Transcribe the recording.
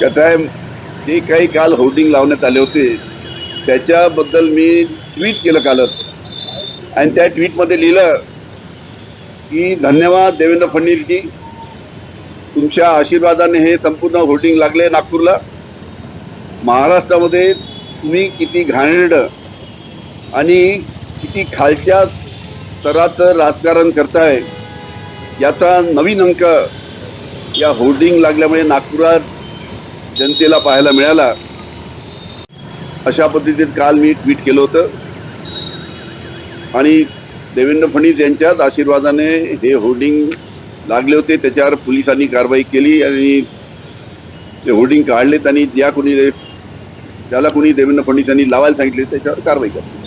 कसं आहे जे काही काल होर्डिंग लावण्यात आले होते त्याच्याबद्दल मी ट्विट केलं कालच. आणि त्या ट्विटमध्ये लिहिलं की धन्यवाद देवेंद्र फडणवीसजी. तुमच्या आशीर्वादाने हे संपूर्ण होर्डिंग लागले नागपूरला. महाराष्ट्रामध्ये तुम्ही किती घाणेरडं आणि किती खालच्या स्तराचं राजकारण करताय याचा नवीन अंक या होर्डिंग लागल्यामुळे नागपुरात जनतेला पाहायला मिळाला अशा पद्धतीत काल मी ट्विट केलं होतं. आणि देवेंद्र फडणवीस यांच्याच आशीर्वादाने हे होर्डिंग लागले होते त्याच्यावर पोलिसांनी कारवाई केली आणि ते होर्डिंग काढलेत आणि ज्या कोणी ज्याला कोणी देवेंद्र फडणवीस यांनी लावायला सांगितले त्याच्यावर कारवाई केली